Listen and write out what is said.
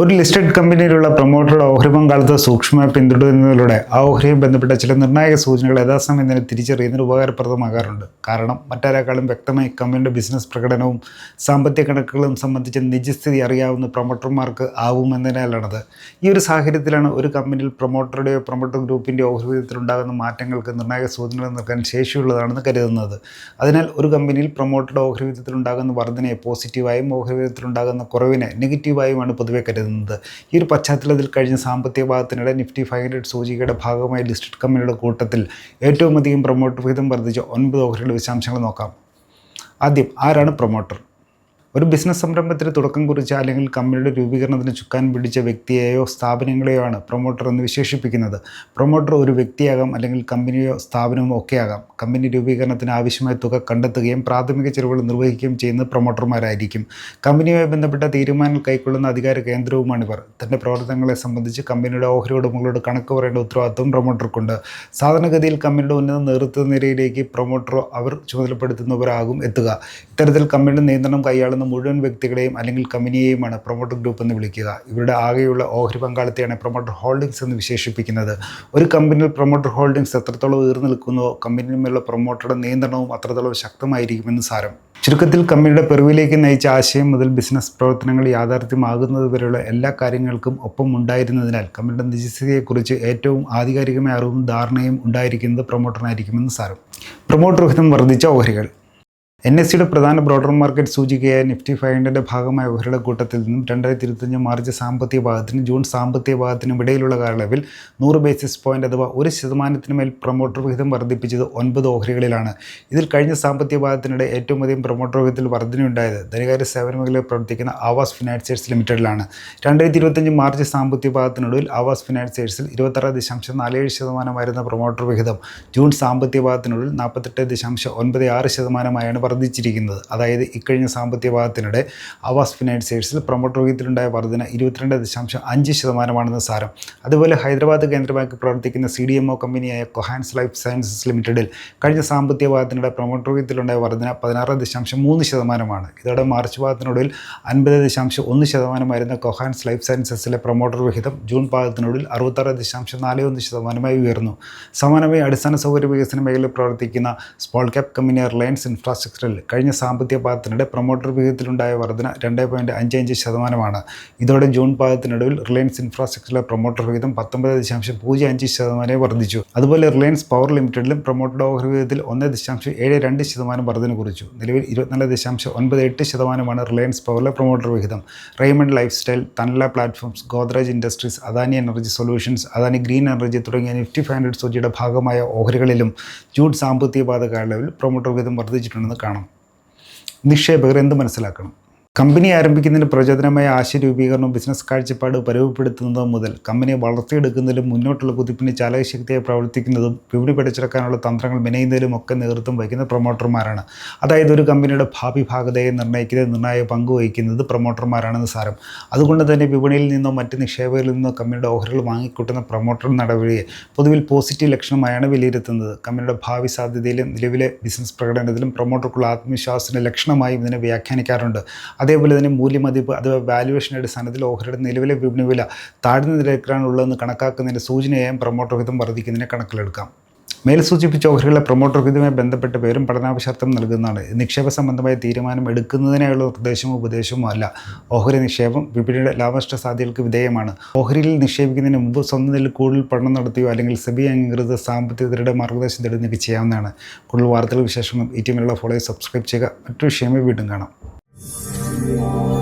ഒരു ലിസ്റ്റഡ് കമ്പനിയിലുള്ള പ്രൊമോട്ടറുടെ ഓഹരി പങ്കാളിത്ത സൂക്ഷ്മ പിന്തുടരുന്നതിലൂടെ ആ ഓഹരിയും ബന്ധപ്പെട്ട ചില നിർണായക സൂചനകൾ യഥാസമയം തന്നെ തിരിച്ചറിയുന്നതിന് ഉപകാരപ്രദമാകാറുണ്ട്. കാരണം മറ്റാരെക്കാളും വ്യക്തമായി കമ്പനിയുടെ ബിസിനസ് പ്രകടനവും സാമ്പത്തിക കണക്കുകളും സംബന്ധിച്ച നിജസ്ഥിതി അറിയാവുന്ന പ്രൊമോട്ടർമാർക്ക് ആവുമെന്നതിനാലാണത്. ഈ ഒരു സാഹചര്യത്തിലാണ് ഒരു കമ്പനിയിൽ പ്രൊമോട്ടറുടെയോ പ്രൊമോട്ടർ ഗ്രൂപ്പിന്റെ ഓഹരി വിധത്തിലുണ്ടാകുന്ന മാറ്റങ്ങൾക്ക് നിർണായക സൂചനകൾ നൽകാൻ ശേഷിയുള്ളതാണെന്ന് കരുതുന്നത്. അതിനാൽ ഒരു കമ്പനിയിൽ പ്രൊമോട്ടറുടെ ഓഹരി വിധത്തിലുണ്ടാകുന്ന വർധനയെ പോസിറ്റീവായും ഓഹരി വിധത്തിലുണ്ടാകുന്ന കുറവിനെ നെഗറ്റീവായുമാണ് പൊതുവെ കരുതുന്നത്. ഈ ഒരു പശ്ചാത്തലത്തിൽ കഴിഞ്ഞ സാമ്പത്തിക ഭാഗത്തിനിടെ നിഫ്റ്റി ഫൈവ് ഹൺഡ്രഡ് സൂചികയുടെ ഭാഗമായി ലിസ്റ്റഡ് കമ്പനിയുടെ കൂട്ടത്തിൽ ഏറ്റവും അധികം പ്രൊമോട്ടർ വിഹിതം വർദ്ധിച്ച ഒൻപത് ഓഹരികളുടെ വിശദാംശങ്ങൾ നോക്കാം. ആദ്യം ആരാണ് പ്രൊമോട്ടർ ഒരു ബിസിനസ് സംരംഭത്തിന് തുടക്കം കുറിച്ച അല്ലെങ്കിൽ കമ്പനിയുടെ രൂപീകരണത്തിന് ചുക്കാൻ പിടിച്ച വ്യക്തിയെയോ സ്ഥാപനങ്ങളെയോ ആണ് പ്രൊമോട്ടർ എന്ന് വിശേഷിപ്പിക്കുന്നത്. പ്രൊമോട്ടർ ഒരു വ്യക്തിയാകാം അല്ലെങ്കിൽ കമ്പനിയോ സ്ഥാപനമോ ഒക്കെ ആകാം. കമ്പനി രൂപീകരണത്തിന് ആവശ്യമായ തുക കണ്ടെത്തുകയും പ്രാഥമിക ചെലവുകൾ നിർവഹിക്കുകയും ചെയ്യുന്ന പ്രൊമോട്ടർമാരായിരിക്കും കമ്പനിയുമായി ബന്ധപ്പെട്ട തീരുമാനങ്ങൾ കൈക്കൊള്ളുന്ന അധികാര കേന്ദ്രവുമാണിവർ തന്റെ പ്രവർത്തനങ്ങളെ സംബന്ധിച്ച് കമ്പനിയുടെ ഓഹരി ഉടമകളോട് കണക്ക് പറയേണ്ട ഉത്തരവാദിത്വം പ്രൊമോട്ടർക്കുണ്ട് സാധാരണഗതിയിൽ കമ്പനിയുടെ ഉന്നത നേതൃത്വ നിരയിലേക്ക് പ്രൊമോട്ടറോ അവർ ചുമതലപ്പെടുത്തുന്നവരാകും എത്തുക. ഇത്തരത്തിൽ കമ്പനിയുടെ നിയന്ത്രണം കൈയാളുന്ന മുഴുവൻ വ്യക്തികളെയും അല്ലെങ്കിൽ കമ്പനിയെയുമാണ് പ്രൊമോട്ടർ ഗ്രൂപ്പ് എന്ന് വിളിക്കുക. ഇവരുടെ ആകെയുള്ള ഓഹരി പങ്കാളിത്തെയാണ് പ്രൊമോട്ടർ ഹോൾഡിംഗ്സ് എന്ന് വിശേഷിപ്പിക്കുന്നത്. ഒരു കമ്പനിയിൽ പ്രൊമോട്ടർ ഹോൾഡിംഗ്സ് എത്രത്തോളം ഉയർന്നു നിൽക്കുന്നോ കമ്പനിയിലുള്ള പ്രൊമോട്ടറുടെ നിയന്ത്രണവും അത്രത്തോളം ശക്തമായിരിക്കുമെന്ന് സാരം. ചുരുക്കത്തിൽ കമ്പനിയുടെ പെറുവിലേക്ക് നയിച്ച ആശയം മുതൽ ബിസിനസ് പ്രവർത്തനങ്ങൾ യാഥാർത്ഥ്യമാകുന്നത് വരെയുള്ള എല്ലാ കാര്യങ്ങൾക്കും ഒപ്പം ഉണ്ടായിരുന്നതിനാൽ കമ്പനിയുടെ നിജസ്ഥിതിയെക്കുറിച്ച് ഏറ്റവും ആധികാരികമായ അറിവും ധാരണയും ഉണ്ടായിരിക്കുന്നത് പ്രൊമോട്ടറിനായിരിക്കുമെന്ന് സാരം. പ്രൊമോട്ടർ വിഹിതം വർദ്ധിച്ച ഓഹരികൾ. എൻ എസ് സിയുടെ പ്രധാന ബ്രോഡർ മാർക്കറ്റ് സൂചികയായ നിഫ്റ്റി ഫൈവ് ഹൺഡ്രഡിന്റെ ഭാഗമായ ഓഹരിയുടെ കൂട്ടത്തിൽ നിന്നും രണ്ടായിരത്തി ഇരുപത്തഞ്ച് മാർച്ച് സാമ്പത്തിക ഭാഗത്തിനും ജൂൺ സാമ്പത്തിക ഭാഗത്തിനും ഇടയിലുള്ള കാലയളവിൽ നൂറ് ബേസിസ് പോയിന്റ് അഥവാ ഒരു ശതമാനത്തിന് മേൽ പ്രൊമോട്ടർ വിഹിതം വർദ്ധിപ്പിച്ചത് ഒൻപത് ഓഹരികളിലാണ്. ഇതിൽ കഴിഞ്ഞ സാമ്പത്തിക ഭാഗത്തിനിടെ ഏറ്റവും അധികം പ്രൊമോട്ടർ വിഹിതത്തിൽ വർധനയുണ്ടായത് ധനകാര്യ സേവന മേഖലയിൽ പ്രവർത്തിക്കുന്ന ആവാസ് ഫിനാൻസേഴ്സ് ലിമിറ്റഡിലാണ് രണ്ടായിരത്തി ഇരുപത്തഞ്ച് മാർച്ച് സാമ്പത്തിക ഭാഗത്തിനൊടുവിൽ ആവാസ് ഫിനാൻസേഴ്സിൽ ഇരുപത്താറ് ദശാംശം നാലേഴ് ശതമാനമായിരുന്ന പ്രൊമോട്ടർ വിഹിതം ജൂൺ സാമ്പത്തിക ഭാഗത്തിനുള്ളിൽ നാൽപ്പത്തെട്ട് ദശാംശം ഒൻപത് ആറ് ശതമാനമായാണ് വർദ്ധിച്ചിരിക്കുന്നത്. അതായത് ഇക്കഴിഞ്ഞ സാമ്പത്തിക ഭാഗത്തിനിടെ ആവാസ് ഫിനാൻസേഴ്സിൽ പ്രൊമോട്ടർ രോഗത്തിലുണ്ടായ വർധന ഇരുപത്തിരണ്ട് ദശാംശം അഞ്ച് ശതമാനമാണെന്ന് സാരം. അതുപോലെ ഹൈദരാബാദ് കേന്ദ്രമാക്കി പ്രവർത്തിക്കുന്ന സി ഡി എം ഒ കമ്പനിയായ കൊഹാൻസ് ലൈഫ് സയൻസസ് ലിമിറ്റഡിൽ കഴിഞ്ഞ സാമ്പത്തിക ഭാഗത്തിനിടെ പ്രൊമോട്ടർ രോഗത്തിലുണ്ടായ വർധന പതിനാറ് ദശാംശം മൂന്ന് ശതമാനമാണ്. ഇതോടെ മാർച്ച് ഭാഗത്തിനൊടുവിൽ അൻപത് ദശാംശം ഒന്ന് ശതമാനമായിരുന്ന കൊഹാൻസ് ലൈഫ് സയൻസസിലെ പ്രൊമോട്ടർ വിഹിതം ജൂൺ ഭാഗത്തിനൊടുവിൽ അറുപത്താറ് ദശാംശം നാല് ഒന്ന് ശതമാനമായി ഉയർന്നു. സമാനമായി അടിസ്ഥാന സൗകര്യ വികസന മേഖലയിൽ പ്രവർത്തിക്കുന്ന സ്മോൾ ക്യാപ് കമ്പനി റിലയൻസ് ഇൻഫ്രാസ്ട്രക്ചറിൽ കഴിഞ്ഞ സാമ്പത്തിക പാദത്തിനിടെ പ്രൊമോട്ടർ വിഹിതത്തിലുണ്ടായ വർധന രണ്ട് പോയിന്റ് അഞ്ച് അഞ്ച് ശതമാനമാണ്. ഇതോടെ ജൂൺ പാദത്തിനടുവിൽ റിലയൻസ് ഇൻഫ്രാസ്ട്രക്ചറിലെ പ്രൊമോട്ടർ വിഹിതം പത്തൊമ്പത് ദശാംശം പൂജ്യം അഞ്ച് ശതമാനമായി വർദ്ധിച്ചു. അതുപോലെ റിലയൻസ് പവർ ലിമിറ്റഡിലും പ്രൊമോട്ടർ ഓഹരി വിഹിതത്തിൽ ഒന്ന് ദശാംശം ഏഴ് രണ്ട് ശതമാനം വർധന കുറിച്ചു. നിലവിൽ ഇരുപത്തിനാല് ദശാംശം ഒൻപത് എട്ട് ശതമാനമാണ് റിലയൻസ് പവറിലെ പ്രൊമോട്ടർ വിഹിതം. Raymond life style Tanla platforms Godrej industries Adani energy solutions Adani green energy തുടങ്ങിയ നിഫ്റ്റി ഫൈവ് ഹൺഡ്രഡ് സൂചിയുടെ ഭാഗമായ ഓഹരികളിലും ജൂൺ സാമ്പത്തിക പാത കാലയളവിൽ പ്രൊമോട്ടർ വിഹിതം വർദ്ധിച്ചിട്ടുണ്ടെന്ന് കാണാം. നിക്ഷേപകർ എന്ത് മനസ്സിലാക്കണം? കമ്പനി ആരംഭിക്കുന്നതിന് പ്രചോദനമായ ആശയ ബിസിനസ് കാഴ്ചപ്പാട് പരവുപെടുത്തുന്നതും മുതൽ കമ്പനിയെ വളർത്തിയെടുക്കുന്നതിലും മുന്നോട്ടുള്ള കുതിപ്പിന് ചാലകശക്തിയെ പ്രവർത്തിക്കുന്നതും വിപണി പിടിച്ചെടുക്കാനുള്ള തന്ത്രങ്ങൾ മെനയുന്നതിലും ഒക്കെ നേതൃത്വം വഹിക്കുന്ന പ്രൊമോട്ടർമാരാണ്. അതായത് ഒരു കമ്പനിയുടെ ഭാവി ഭാഗതയെ നിർണയിക്കുന്ന നിർണായക പങ്ക് വഹിക്കുന്നത് പ്രൊമോട്ടർമാരാണെന്ന് സാരം. അതുകൊണ്ട് തന്നെ വിപണിയിൽ നിന്നോ മറ്റ് നിക്ഷേപകരിൽ നിന്നോ കമ്പനിയുടെ ഓഹരികൾ വാങ്ങിക്കൂട്ടുന്ന പ്രൊമോട്ടർ നടപടിയെ പൊതുവിൽ പോസിറ്റീവ് ലക്ഷണമായാണ് വിലയിരുത്തുന്നത്. കമ്പനിയുടെ ഭാവി സാധ്യതയിലും നിലവിലെ ബിസിനസ് പ്രകടനത്തിലും പ്രൊമോട്ടർക്കുള്ള ആത്മവിശ്വാസത്തിന്റെ ലക്ഷണമായും ഇതിനെ വ്യാഖ്യാനിക്കാറുണ്ട്. അതേപോലെ തന്നെ മൂല്യമതിപ്പ് അഥവാ വാല്യുവേഷൻ അടിസ്ഥാനത്തിൽ ഓഹരിയുടെ നിലവിലെ വിപണി വില താഴ്ന്ന നിരക്കിലാണുള്ളതെന്ന് കണക്കാക്കുന്നതിന്റെ സൂചനയായും പ്രൊമോട്ടർ ഹിതം വർദ്ധിക്കുന്നതിനെ കണക്കിലെടുക്കാം. മേൽ സൂചിപ്പിച്ച ഓഹരികളെ പ്രൊമോട്ടർ ഹിതവുമായി ബന്ധപ്പെട്ട പേരും പഠനാവശാർത്ഥം നൽകുന്നതാണ്. നിക്ഷേപ സംബന്ധമായ തീരുമാനം എടുക്കുന്നതിനായുള്ള നിർദ്ദേശമോ ഉപദേശമോ അല്ല. ഓഹരി നിക്ഷേപം വിപണിയുടെ ലാഭനഷ്ട സാധ്യതകൾക്ക് വിധേയമാണ്. ഓഹരിയിൽ നിക്ഷേപിക്കുന്നതിന് മുമ്പ് സ്വന്തം നിലയിൽ കൂടുതൽ പഠനം നടത്തിയോ അല്ലെങ്കിൽ സെബി അംഗീകൃത സാമ്പത്തിക വിദഗ്ധരുടെ മാർഗദർശനം തേടി ചെയ്യാവുന്നതാണ്. കൂടുതൽ വാർത്തകൾ വിശേഷങ്ങളും ഈ ടീമിലുള്ള ഫോളോ സബ്സ്ക്രൈബ് ചെയ്യുക. മറ്റു വിഷയമേ വീണ്ടും കാണാം. Lord.